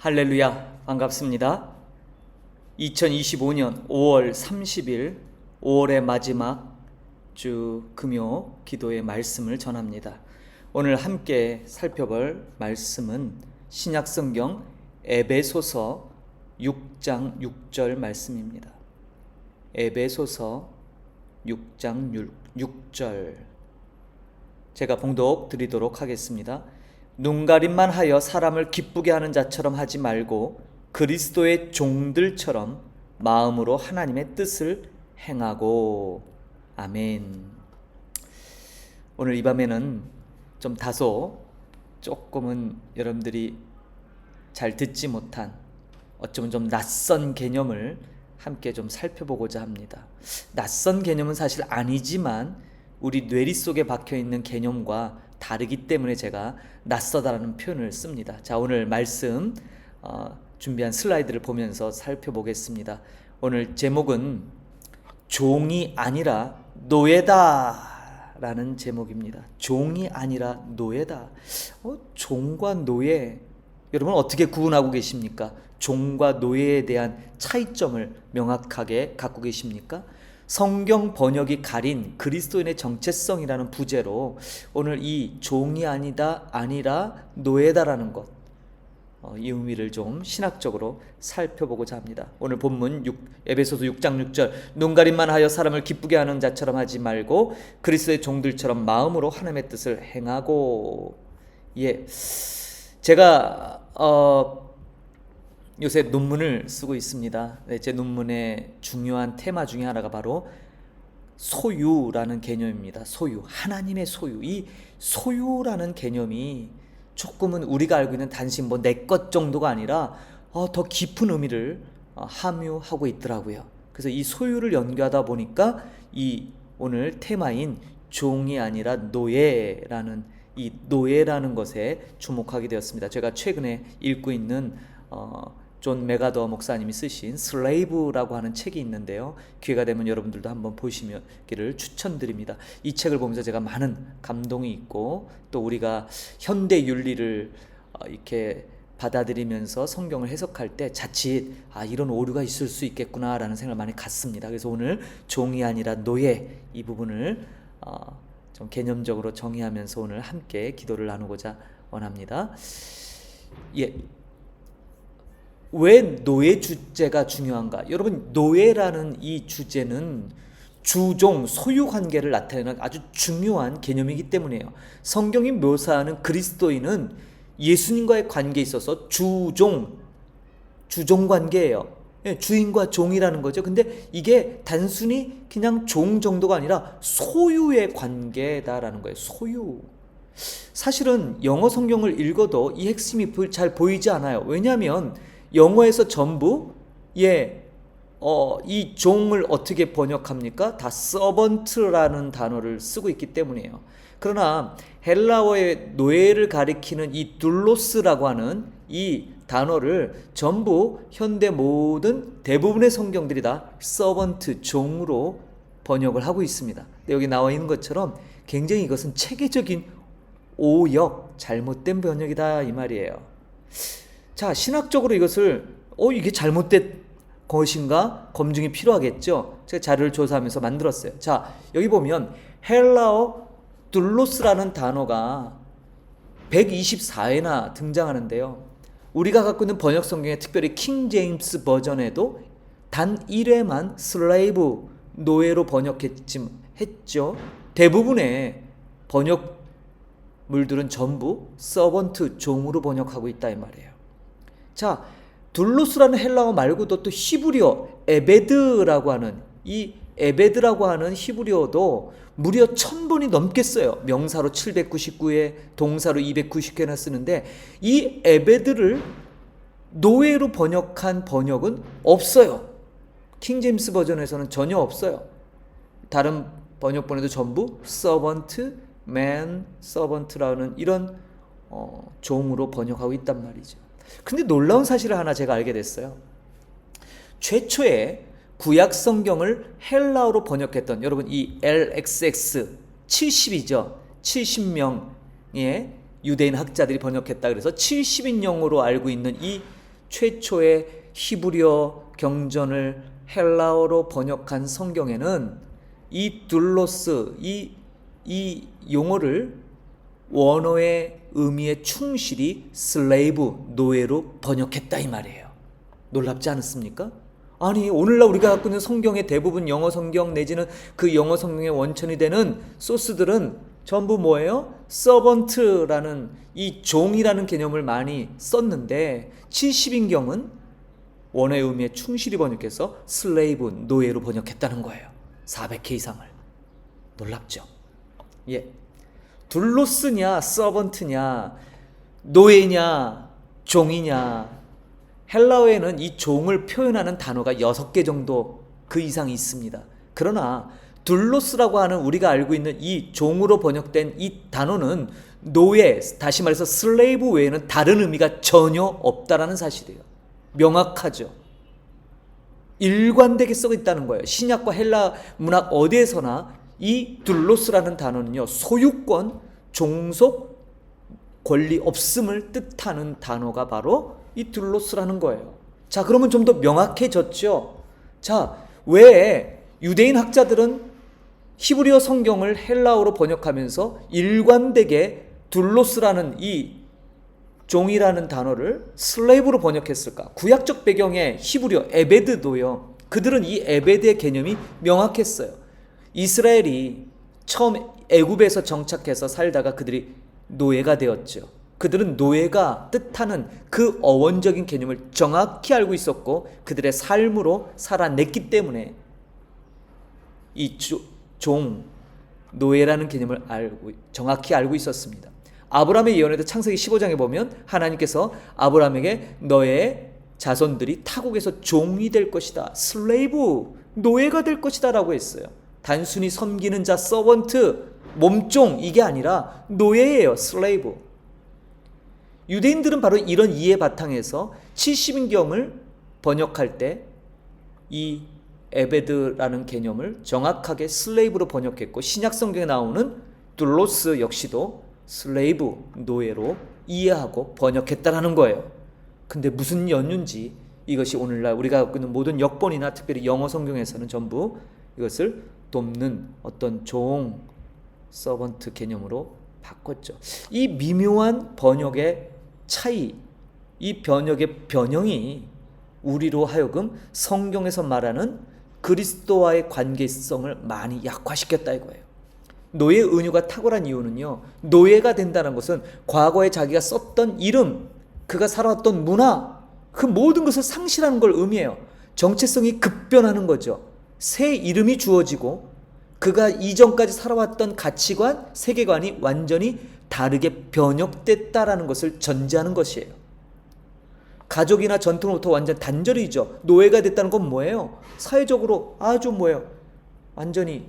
할렐루야 반갑습니다. 2025년 5월 30일 5월의 마지막 주 금요 기도의 말씀을 전합니다. 오늘 함께 살펴볼 말씀은 신약 성경 에베소서 6장 6절 말씀입니다. 에베소서 6장 6 절 제가 봉독 드리도록 하겠습니다. 눈가림만 하여 사람을 기쁘게 하는 자처럼 하지 말고 그리스도의 종들처럼 마음으로 하나님의 뜻을 행하고 아멘. 오늘 이 밤에는 좀 다소 조금은 여러분들이 잘 듣지 못한 어쩌면 좀 낯선 개념을 함께 좀 살펴보고자 합니다. 낯선 개념은 사실 아니지만 우리 뇌리 속에 박혀 있는 개념과 다르기 때문에 제가 낯서다라는 표현을 씁니다. 자, 오늘 말씀 어, 준비한 슬라이드를 보면서 살펴보겠습니다. 오늘 제목은 종이 아니라 노예다 라는 제목입니다. 종이 아니라 노예다. 어, 종과 노예 여러분 어떻게 구분하고 계십니까? 종과 노예에 대한 차이점을 명확하게 갖고 계십니까? 성경 번역이 가린 그리스도인의 정체성이라는 부제로 오늘 이 종이 아니다 아니라 노예다라는 것. 어, 이 의미를 좀 신학적으로 살펴보고자 합니다. 오늘 본문 6, 에베소서 6장 6절 눈 가림만 하여 사람을 기쁘게 하는 자처럼 하지 말고 그리스도의 종들처럼 마음으로 하나님의 뜻을 행하고 예 제가 어, 요새 논문을 쓰고 있습니다. 네, 제 논문의 중요한 테마 중에 하나가 바로 소유라는 개념입니다. 소유, 하나님의 소유. 이 소유라는 개념이 조금은 우리가 알고 있는 단순 뭐 내 것 정도가 아니라 어, 더 깊은 의미를 어, 함유하고 있더라고요. 그래서 이 소유를 연구하다 보니까 이 오늘 테마인 종이 아니라 노예라는 이 노예라는 것에 주목하게 되었습니다. 제가 최근에 읽고 있는 어, 존 메가더 목사님이 쓰신 슬레이브라고 하는 책이 있는데요. 기회가 되면 여러분들도 한번 보시기를 추천드립니다. 이 책을 보면서 제가 많은 감동이 있고 또 우리가 현대 윤리를 어, 이렇게 받아들이면서 성경을 해석할 때 자칫 아 이런 오류가 있을 수 있겠구나라는 생각을 많이 갖습니다. 그래서 오늘 종이 아니라 노예 이 부분을 어, 좀 개념적으로 정의하면서 오늘 함께 기도를 나누고자 원합니다. 예, 왜 노예 주제가 중요한가? 여러분 노예라는 이 주제는 주종 소유 관계를 나타내는 아주 중요한 개념이기 때문이에요. 성경이 묘사하는 그리스도인은 예수님과의 관계에 있어서 주종 주종 관계예요. 예, 주인과 종이라는 거죠. 근데 이게 단순히 그냥 종 정도가 아니라 소유의 관계다라는 거예요. 소유. 사실은 영어 성경을 읽어도 이 핵심이 잘 보이지 않아요. 왜냐하면 영어에서 전부 예, 어, 이 종을 어떻게 번역합니까? 다 서번트라는 단어를 쓰고 있기 때문이에요. 그러나 헬라어의 노예를 가리키는 이 둘로스라고 하는 이 단어를 전부 현대 모든 대부분의 성경들이 다 서번트 종으로 번역을 하고 있습니다. 여기 나와 있는 것처럼 굉장히 이것은 체계적인 오역 잘못된 번역이다 이 말이에요. 자, 신학적으로 이것을 어 이게 잘못된 것인가 검증이 필요하겠죠. 제가 자료를 조사하면서 만들었어요. 자, 여기 보면 헬라어 둘로스라는 단어가 124회나 등장하는데요. 우리가 갖고 있는 번역 성경에 특별히 킹 제임스 버전에도 단 1회만 슬레이브 노예로 번역했지 했죠. 대부분의 번역물들은 전부 서번트 종으로 번역하고 있다 이 말이에요. 자, 둘로스라는 헬라어 말고도 또 히브리어 에베드라고 하는 이 에베드라고 하는 히브리어도 무려 천 번이 넘겠어요. 명사로 799회, 동사로 290회나 쓰는데 이 에베드를 노예로 번역한 번역은 없어요. 킹제임스 버전에서는 전혀 없어요. 다른 번역본에도 전부 servant, man, servant라는 이런 어, 종으로 번역하고 있단 말이죠. 근데 놀라운 사실을 하나 제가 알게 됐어요. 최초에 구약 성경을 헬라어로 번역했던 여러분 이 LXX 70이죠. 70명의 유대인 학자들이 번역했다 그래서 70인용으로 알고 있는 이 최초의 히브리어 경전을 헬라어로 번역한 성경에는 이 둘로스 이, 이 용어를 원어의 의미에 충실히 슬레이브 노예로 번역했다 이 말이에요. 놀랍지 않습니까? 아니 오늘날 우리가 갖고 있는 성경의 대부분 영어 성경 내지는 그 영어 성경의 원천이 되는 소스들은 전부 뭐예요? 서번트라는 이 종이라는 개념을 많이 썼는데 70인경은 원어의 의미에 충실히 번역해서 슬레이브 노예로 번역했다는 거예요. 400회 이상을. 놀랍죠? 예. 둘로스냐 서번트냐 노예냐 종이냐 헬라어에는 이 종을 표현하는 단어가 6개 정도 그 이상이 있습니다. 그러나 둘로스라고 하는 우리가 알고 있는 이 종으로 번역된 이 단어는 노예, 다시 말해서 슬레이브 외에는 다른 의미가 전혀 없다라는 사실이에요. 명확하죠. 일관되게 쓰고 있다는 거예요. 신약과 헬라 문학 어디에서나 이 둘로스라는 단어는요, 소유권, 종속, 권리 없음을 뜻하는 단어가 바로 이 둘로스라는 거예요. 자, 그러면 좀 더 명확해졌죠? 자, 왜 유대인 학자들은 히브리어 성경을 헬라어로 번역하면서 일관되게 둘로스라는 이 종이라는 단어를 슬레이브로 번역했을까? 구약적 배경의 히브리어 에베드도요. 그들은 이 에베드의 개념이 명확했어요. 이스라엘이 처음 애굽에서 정착해서 살다가 그들이 노예가 되었죠. 그들은 노예가 뜻하는 그 어원적인 개념을 정확히 알고 있었고 그들의 삶으로 살아냈기 때문에 이 종 노예라는 개념을 알고 정확히 알고 있었습니다. 아브라함의 예언에도 창세기 15장에 보면 하나님께서 아브라함에게 너의 자손들이 타국에서 종이 될 것이다. 슬레이브 노예가 될 것이다라고 했어요. 단순히 섬기는 자 서번트 몸종 이게 아니라 노예예요. 슬레이브. 유대인들은 바로 이런 이해 바탕에서 70인경을 번역할 때 이 에베드라는 개념을 정확하게 슬레이브로 번역했고 신약 성경에 나오는 둘로스 역시도 슬레이브 노예로 이해하고 번역했다라는 거예요. 근데 무슨 연륜지 이것이 오늘날 우리가 갖고 있는 모든 역본이나 특별히 영어 성경에서는 전부 이것을 돕는 어떤 종 서번트 개념으로 바꿨죠. 이 미묘한 번역의 차이, 이 번역의 변형이 우리로 하여금 성경에서 말하는 그리스도와의 관계성을 많이 약화시켰다 이거예요. 노예 은유가 탁월한 이유는요. 노예가 된다는 것은 과거에 자기가 썼던 이름, 그가 살아왔던 문화, 그 모든 것을 상실하는 걸 의미해요. 정체성이 급변하는 거죠. 새 이름이 주어지고 그가 이전까지 살아왔던 가치관, 세계관이 완전히 다르게 변혁됐다라는 것을 전제하는 것이에요. 가족이나 전통으로부터 완전 단절이 죠. 노예가 됐다는 건 뭐예요? 사회적으로 아주 뭐예요? 완전히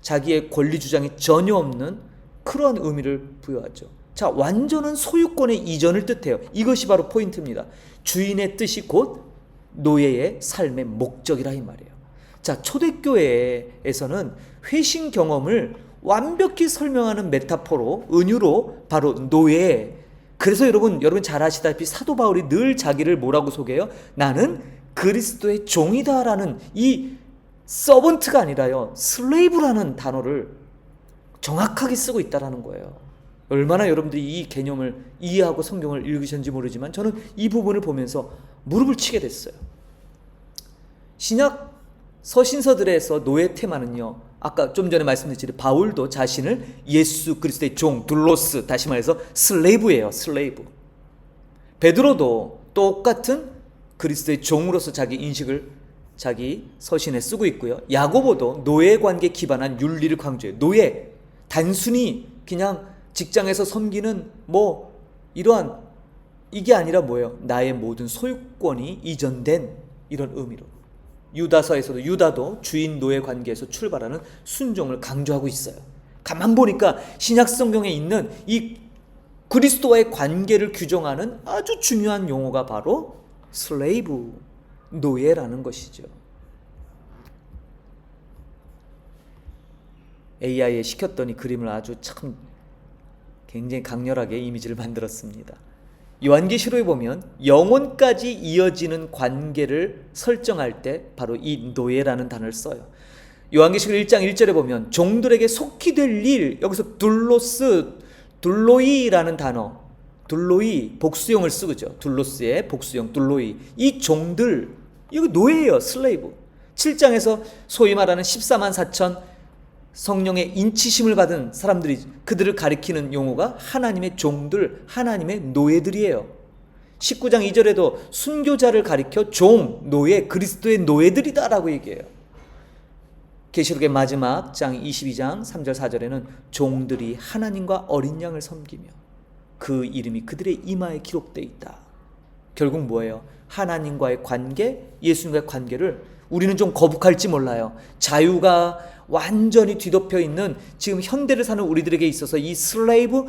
자기의 권리 주장이 전혀 없는 그러한 의미를 부여하죠. 자, 완전한 소유권의 이전을 뜻해요. 이것이 바로 포인트입니다. 주인의 뜻이 곧 노예의 삶의 목적이라 이 말이에요. 자, 초대교회에서는 회신 경험을 완벽히 설명하는 메타포로 은유로 바로 노예. 그래서 여러분 여러분 잘 아시다시피 사도 바울이 늘 자기를 뭐라고 소개해요? 나는 그리스도의 종이다라는 이 서번트가 아니라요 슬레이브라는 단어를 정확하게 쓰고 있다라는 거예요. 얼마나 여러분들이 이 개념을 이해하고 성경을 읽으셨는지 모르지만 저는 이 부분을 보면서 무릎을 치게 됐어요. 신약 서신서들에서 노예 테마는요. 아까 좀 전에 말씀드렸듯이 바울도 자신을 예수 그리스도의 종 둘로스 다시 말해서 슬레이브예요. 슬레이브. 베드로도 똑같은 그리스도의 종으로서 자기 인식을 자기 서신에 쓰고 있고요. 야고보도 노예 관계 기반한 윤리를 강조해요. 노예 단순히 그냥 직장에서 섬기는 뭐 이러한 이게 아니라 뭐예요? 나의 모든 소유권이 이전된 이런 의미로. 유다서에서도 유다도 주인 노예 관계에서 출발하는 순종을 강조하고 있어요. 가만 보니까 신약 성경에 있는 이 그리스도와의 관계를 규정하는 아주 중요한 용어가 바로 슬레이브 노예라는 것이죠. AI에 시켰더니 그림을 아주 참 굉장히 강렬하게 이미지를 만들었습니다. 요한계시록에 보면 영혼까지 이어지는 관계를 설정할 때 바로 이 노예라는 단어를 써요. 요한계시록 1장 1절에 보면 종들에게 속히 될 일 여기서 둘로스 둘로이라는 단어 둘로이 복수형을 쓰죠. 둘로스의 복수형 둘로이 이 종들 이거 노예예요. 슬레이브. 7장에서 소위 말하는 14만 4천 성령의 인치심을 받은 사람들이 그들을 가리키는 용어가 하나님의 종들, 하나님의 노예들이에요. 19장 2절에도 순교자를 가리켜 종, 노예, 그리스도의 노예들이다라고 얘기해요. 계시록의 마지막 장 22장 3절 4절에는 종들이 하나님과 어린 양을 섬기며 그 이름이 그들의 이마에 기록되어 있다. 결국 뭐예요? 하나님과의 관계, 예수님과의 관계를 우리는 좀 거북할지 몰라요. 자유가 완전히 뒤덮여 있는 지금 현대를 사는 우리들에게 있어서 이 슬레이브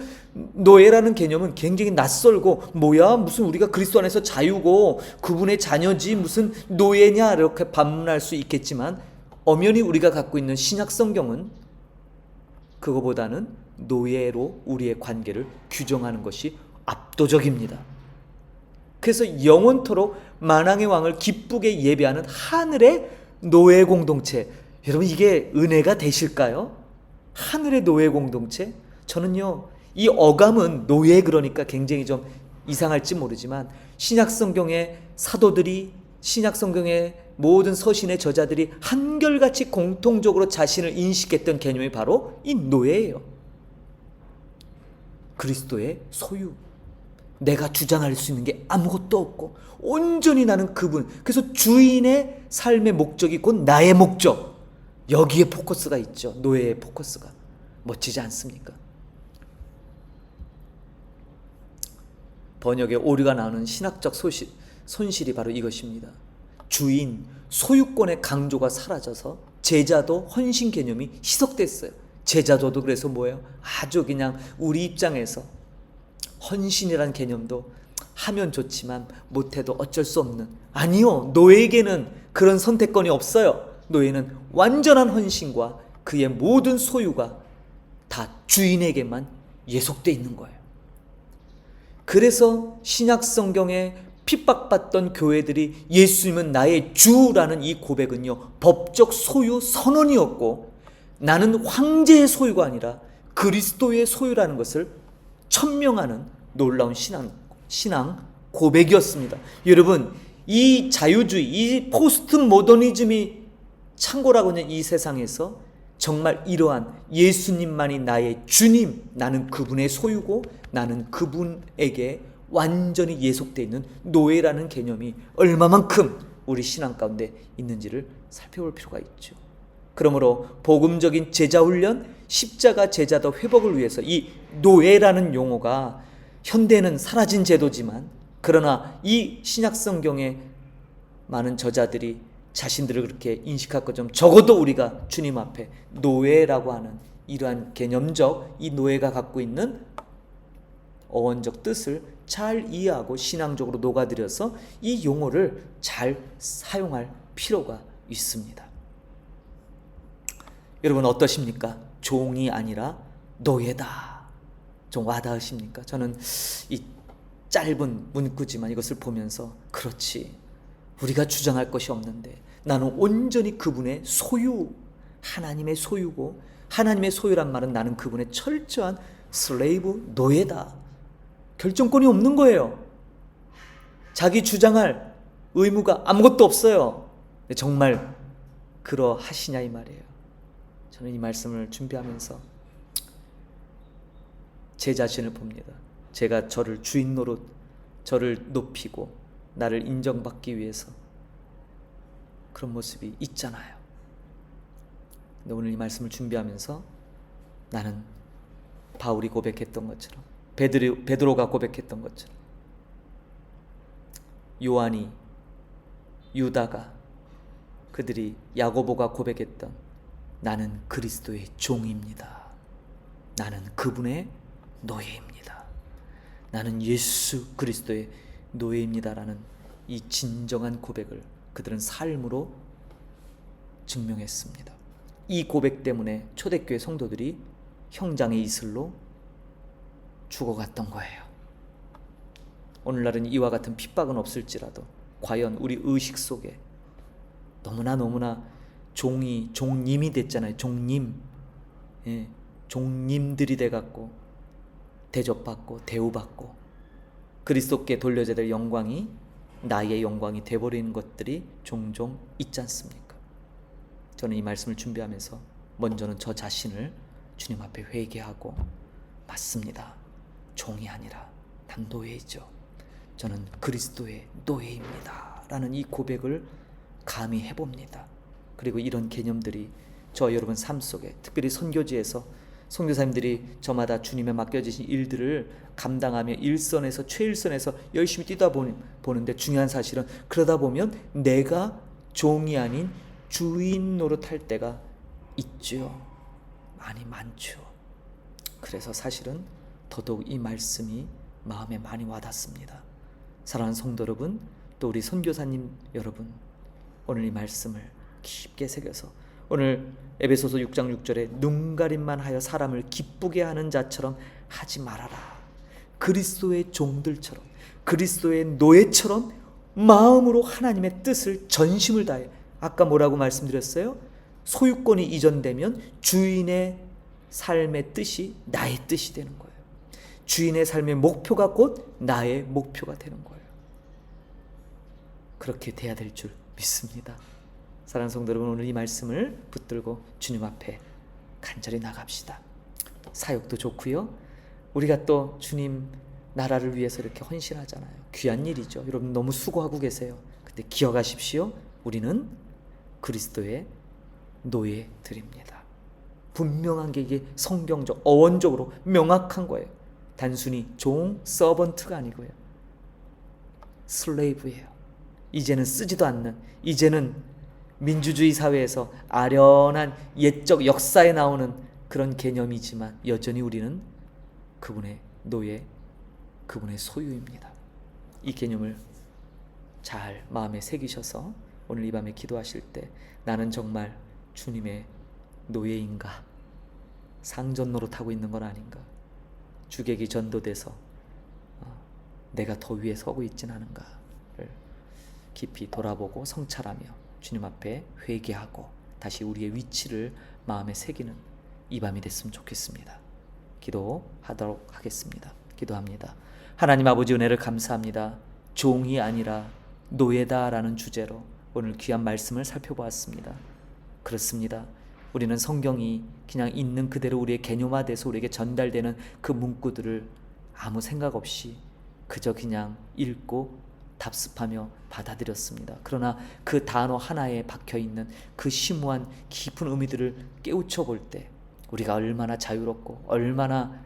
노예라는 개념은 굉장히 낯설고 뭐야 무슨 우리가 그리스도 안에서 자유고 그분의 자녀지 무슨 노예냐 이렇게 반문할 수 있겠지만 엄연히 우리가 갖고 있는 신약 성경은 그거보다는 노예로 우리의 관계를 규정하는 것이 압도적입니다. 그래서 영원토록 만왕의 왕을 기쁘게 예배하는 하늘의 노예 공동체. 여러분 이게 은혜가 되실까요? 하늘의 노예 공동체? 저는요. 이 어감은 노예 그러니까 굉장히 좀 이상할지 모르지만 신약 성경의 사도들이 신약 성경의 모든 서신의 저자들이 한결같이 공통적으로 자신을 인식했던 개념이 바로 이 노예예요. 그리스도의 소유. 내가 주장할 수 있는 게 아무것도 없고 온전히 나는 그분. 그래서 주인의 삶의 목적이 곧 나의 목적. 여기에 포커스가 있죠. 노예의 포커스가. 멋지지 않습니까? 번역에 오류가 나오는 신학적 소실, 손실이 바로 이것입니다. 주인, 소유권의 강조가 사라져서 제자도 헌신 개념이 희석됐어요. 제자도도 그래서 뭐예요? 아주 그냥 우리 입장에서 헌신이란 개념도 하면 좋지만 못해도 어쩔 수 없는 아니요 노예에게는 그런 선택권이 없어요 노예는 완전한 헌신과 그의 모든 소유가 다 주인에게만 예속돼 있는 거예요 그래서 신약 성경에 핍박받던 교회들이 예수님은 나의 주라는 이 고백은요 법적 소유 선언이었고 나는 황제의 소유가 아니라 그리스도의 소유라는 것을 천명하는 놀라운 신앙, 신앙 고백이었습니다. 여러분, 이 자유주의, 이 포스트 모더니즘이 창고라고 하는 이 세상에서 정말 이러한 예수님만이 나의 주님, 나는 그분의 소유고 나는 그분에게 완전히 예속되어 있는 노예라는 개념이 얼마만큼 우리 신앙 가운데 있는지를 살펴볼 필요가 있죠. 그러므로 복음적인 제자 훈련, 십자가 제자도 회복을 위해서 이 노예라는 용어가 현대는 사라진 제도지만 그러나 이 신약 성경의 많은 저자들이 자신들을 그렇게 인식할 것좀 적어도 우리가 주님 앞에 노예라고 하는 이러한 개념적 이 노예가 갖고 있는 어원적 뜻을 잘 이해하고 신앙적으로 녹아들여서 이 용어를 잘 사용할 필요가 있습니다. 여러분 어떠십니까? 종이 아니라 노예다. 좀 와닿으십니까? 저는 이 짧은 문구지만 이것을 보면서 그렇지. 우리가 주장할 것이 없는데 나는 온전히 그분의 소유, 하나님의 소유고 하나님의 소유란 말은 나는 그분의 철저한 슬레이브 노예다. 결정권이 없는 거예요. 자기 주장할 의무가 아무것도 없어요. 정말 그러하시냐 이 말이에요. 저는 이 말씀을 준비하면서 제 자신을 봅니다. 제가 저를 주인 노릇, 저를 높이고 나를 인정받기 위해서 그런 모습이 있잖아요. 근데 오늘 이 말씀을 준비하면서 나는 바울이 고백했던 것처럼 베드로, 베드로가 고백했던 것처럼 요한이 유다가 그들이 야고보가 고백했던 나는 그리스도의 종입니다. 나는 그분의 노예입니다. 나는 예수 그리스도의 노예입니다라는 이 진정한 고백을 그들은 삶으로 증명했습니다. 이 고백 때문에 초대교회 성도들이 형장의 이슬로 죽어갔던 거예요. 오늘날은 이와 같은 핍박은 없을지라도 과연 우리 의식 속에 너무나 너무나 종이 종님이 됐잖아요. 종님, 예, 종님들이 돼갖고 대접받고 대우받고 그리스도께 돌려져야 될 영광이 나의 영광이 돼버리는 것들이 종종 있지 않습니까? 저는 이 말씀을 준비하면서 먼저는 저 자신을 주님 앞에 회개하고 맞습니다. 종이 아니라 난 노예이죠. 저는 그리스도의 노예입니다. 라는 이 고백을 감히 해봅니다. 그리고 이런 개념들이 저 여러분 삶 속에 특별히 선교지에서 선교사님들이 저마다 주님의 맡겨주신 일들을 감당하며 일선에서 최일선에서 열심히 뛰다 보는데 중요한 사실은 그러다 보면 내가 종이 아닌 주인 노릇할 때가 있죠. 많이 많죠. 그래서 사실은 더더욱 이 말씀이 마음에 많이 와닿습니다. 사랑하는 성도 여러분, 또 우리 선교사님 여러분, 오늘 이 말씀을 깊게 새겨서 오늘 에베소서 6장 6절에 눈가림만 하여 사람을 기쁘게 하는 자처럼 하지 말아라. 그리스도의 종들처럼 그리스도의 노예처럼 마음으로 하나님의 뜻을 전심을 다해 아까 뭐라고 말씀드렸어요? 소유권이 이전되면 주인의 삶의 뜻이 나의 뜻이 되는 거예요. 주인의 삶의 목표가 곧 나의 목표가 되는 거예요. 그렇게 돼야 될 줄 믿습니다. 사랑하는 성도 여러분 오늘 이 말씀을 붙들고 주님 앞에 간절히 나갑시다. 사역도 좋고요. 우리가 또 주님 나라를 위해서 이렇게 헌신하잖아요. 귀한 일이죠. 여러분 너무 수고하고 계세요. 근데 기억하십시오. 우리는 그리스도의 노예들입니다. 분명한 게 이게 성경적 어원적으로 명확한 거예요. 단순히 종 서번트가 아니고요. 슬레이브예요. 이제는 쓰지도 않는 이제는 민주주의 사회에서 아련한 옛적 역사에 나오는 그런 개념이지만 여전히 우리는 그분의 노예, 그분의 소유입니다. 이 개념을 잘 마음에 새기셔서 오늘 이 밤에 기도하실 때 나는 정말 주님의 노예인가? 상전 노릇하고 있는 건 아닌가? 주객이 전도돼서 어, 내가 더 위에 서고 있진 않은가를 깊이 돌아보고 성찰하며 주님 앞에 회개하고 다시 우리의 위치를 마음에 새기는 이 밤이 됐으면 좋겠습니다. 기도하도록 하겠습니다. 기도합니다. 하나님 아버지 은혜를 감사합니다. 종이 아니라 노예다라는 주제로 오늘 귀한 말씀을 살펴보았습니다. 그렇습니다. 우리는 성경이 그냥 있는 그대로 우리의 개념화돼서 우리에게 전달되는 그 문구들을 아무 생각 없이 그저 그냥 읽고 답습하며 받아들였습니다. 그러나 그 단어 하나에 박혀 있는 그 심오한 깊은 의미들을 깨우쳐 볼 때 우리가 얼마나 자유롭고 얼마나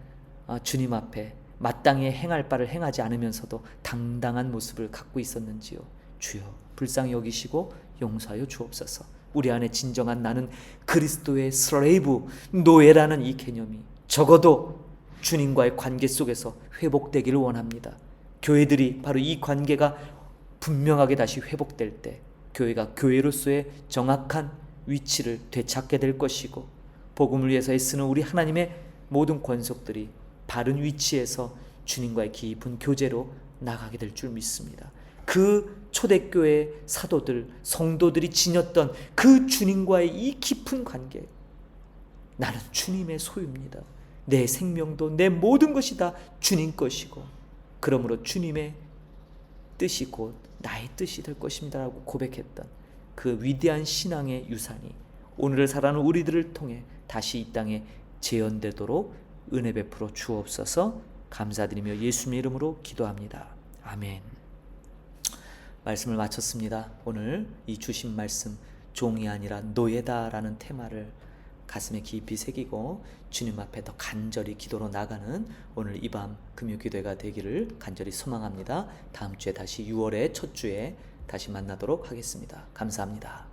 아, 주님 앞에 마땅히 행할 바를 행하지 않으면서도 당당한 모습을 갖고 있었는지요. 주여 불쌍히 여기시고 용서하여 주옵소서. 우리 안에 진정한 나는 그리스도의 슬레이브 노예라는 이 개념이 적어도 주님과의 관계 속에서 회복되기를 원합니다. 교회들이 바로 이 관계가 분명하게 다시 회복될 때 교회가 교회로서의 정확한 위치를 되찾게 될 것이고 복음을 위해서 애쓰는 우리 하나님의 모든 권속들이 바른 위치에서 주님과의 깊은 교제로 나가게 될 줄 믿습니다. 그 초대교회 사도들, 성도들이 지녔던 그 주님과의 이 깊은 관계. 나는 주님의 소유입니다. 내 생명도 내 모든 것이 다 주님 것이고, 그러므로 주님의 뜻이 곧 나의 뜻이 될 것입니다라고 고백했던 그 위대한 신앙의 유산이 오늘을 살아가는 우리들을 통해 다시 이 땅에 재현되도록 은혜 베풀어 주옵소서 감사드리며 예수님의 이름으로 기도합니다. 아멘. 말씀을 마쳤습니다. 오늘 이 주신 말씀 종이 아니라 노예다라는 테마를 가슴에 깊이 새기고 주님 앞에 더 간절히 기도로 나가는 오늘 이 밤 금요 기도가 되기를 간절히 소망합니다. 다음 주에 다시 6월의 첫 주에 다시 만나도록 하겠습니다. 감사합니다.